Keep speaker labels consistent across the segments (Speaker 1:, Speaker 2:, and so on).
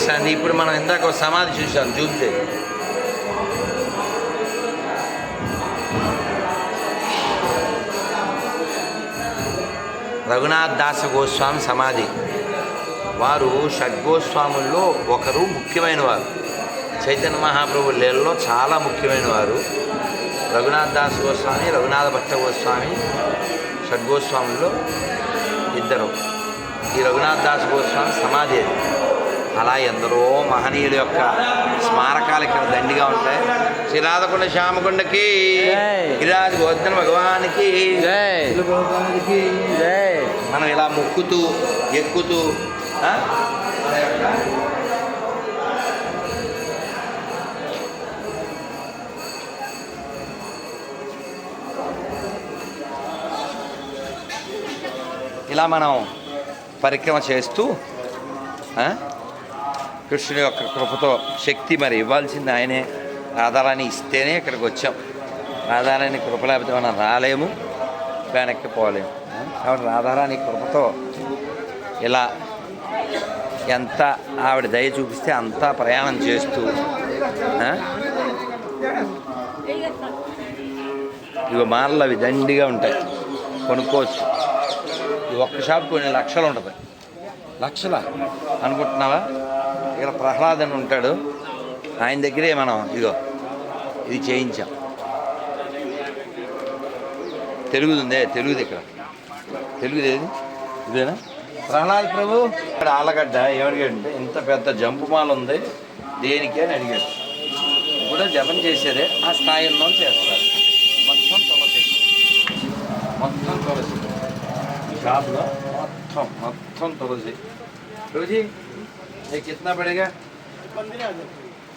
Speaker 1: కనిపిస్తుంది ఇప్పుడు మనం ఇందాక సమాధి చూసాం చూస్తే. రఘునాథ్ దాస గోస్వామి సమాధి. వారు షడ్గోస్వాముల్లో ఒకరు ముఖ్యమైన వారు చైతన్య మహాప్రభు లీలలో చాలా ముఖ్యమైన వారు రఘునాథ్ దాస్ గోస్వామి రఘునాథ భట్ట గోస్వామి షడ్గోస్వాముల్లో ఇద్దరు. ఈ రఘునాథ్ దాస్ గోస్వామి సమాధి అది. అలా ఎందరో మహనీయుల యొక్క స్మారకాలు ఇక్కడ దండిగా ఉంటాయి శ్రీరాధకొండ శ్యామకొండకి. గిరిరాజు గోవర్ధన భగవానికి మనం ఇలా మొక్కుతూ ఎక్కుతూ ఆ? మన యొక్క ఇలా మనం పరిక్రమ చేస్తూ? కృష్ణుని యొక్క కృపతో శక్తి మరి ఇవ్వాల్సింది ఆయనే. ఆధారాన్ని ఇస్తేనే ఇక్కడికి వచ్చాం. ఆధారాన్ని కృప లేకపోతే మనం రాలేము వెనక్కి పోలేము. కాబట్టి రాధారాణి కృపతో ఇలా ఎంత ఆవిడ దయ చూపిస్తే అంతా ప్రయాణం చేస్తూ ఇవి మాలలు అవి దండిగా ఉంటాయి. కొనుక్కోవచ్చు. ఈ ఒక్క షాప్ కొన్ని లక్షలు ఉంటుంది. లక్షల? అనుకుంటున్నావా? ఇక్కడ ప్రహ్లాద్ అని ఉంటాడు. ఆయన దగ్గరే మనం ఇదిగో ఇది చేయించాం. తెలుగుదుందే తెలుగుది ఇక్కడ. తెలుగుది ఏది? ఇదేనా? ప్రహ్లాద్ ప్రభు? ఇక్కడ ఆలగడ్డ ఏమడిగాడంటే ఇంత పెద్ద జంపు మాల ఉంది దేనికి అని అడిగాడు. కూడా జపం చేసేదే ఆ స్థాయిలో చేస్తారు. మొత్తం తులసి. మొత్తం తులసి. షాప్లో మొత్తం మొత్తం తులసి. రోజీ కిतना పడేగా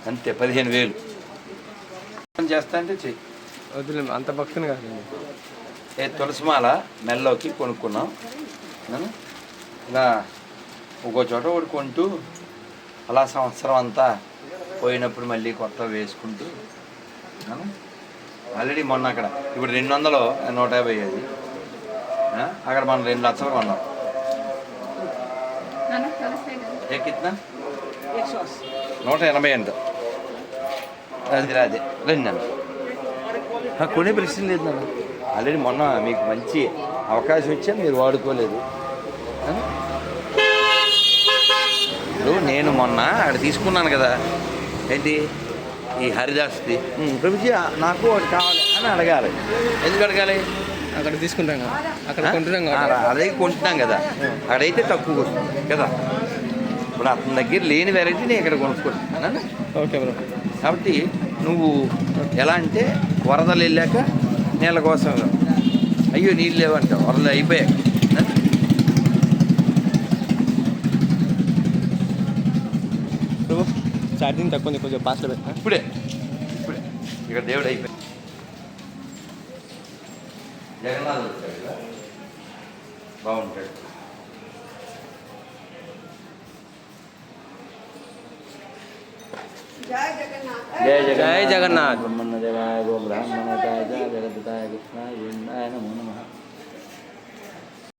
Speaker 1: అంతే పదిహేను వేలు చేస్తా అంటే చెయ్యి
Speaker 2: వదిలే అంత భక్తుని కాదండి
Speaker 1: ఏ తులసిమాల మెల్లోకి కొనుక్కున్నాం నేను ఇలా ఒక్కో చోట ఒకటి కొంటూ అలా సంవత్సరం అంతా పోయినప్పుడు మళ్ళీ కొత్త వేసుకుంటూ ఆల్రెడీ మొన్న అక్కడ ఇప్పుడు రెండు వందలు నూట యాభై అది? అక్కడ మనం రెండు లక్షలు కొన్నాం ఏ కిత్నా నూట ఎనభై అంట అది రాదే రెండు అన్న ఆ, కొనే ప్రశ్న లేదు నాన్న ఆల్రెడీ మొన్న మీకు మంచి అవకాశం ఇచ్చా మీరు వాడుకోలేదు? ఇప్పుడు నేను మొన్న అక్కడ తీసుకున్నాను కదా ఏంటి ఈ హరిదాస్ది "ఉమ్, ప్రభుజీ ఆ, నాకు ఒకటి కావాలి అని అడగాలి ఎందుకు అడగాలి
Speaker 2: అక్కడ తీసుకుంటాం కదా అక్కడ? కొంటున్నాం కదా
Speaker 1: అదే కొంటున్నాం కదా అక్కడైతే తక్కువ వస్తుంది కదా ఇప్పుడు అతని దగ్గర లేని వెరైటీ నేను ఇక్కడ కొనుక్కుంటున్నాను.
Speaker 2: Okay bro.
Speaker 1: కాబట్టి నువ్వు ఎలా అంటే వరదలు వెళ్ళాక నీళ్ళ కోసం అయ్యో నీళ్ళు లేవంట. వరదలు అయిపోయాక
Speaker 2: ప్రభు ఛార్జింగ్ తక్కువ ఉంది. కొంచెం ఫాస్ట్లో పెట్టా.
Speaker 1: ఇప్పుడే. ఇప్పుడే. ఇక్కడ దేవుడు అయిపోయాడు జగన్నాథ్ వచ్చాడు బాగుంటాడు. జయ
Speaker 2: జగన్నాథ్.
Speaker 1: బ్రహ్మణ దేవాయ గో బ్రాహ్మణతాయ జగద్దాయ గోవిందాయ నమో నమః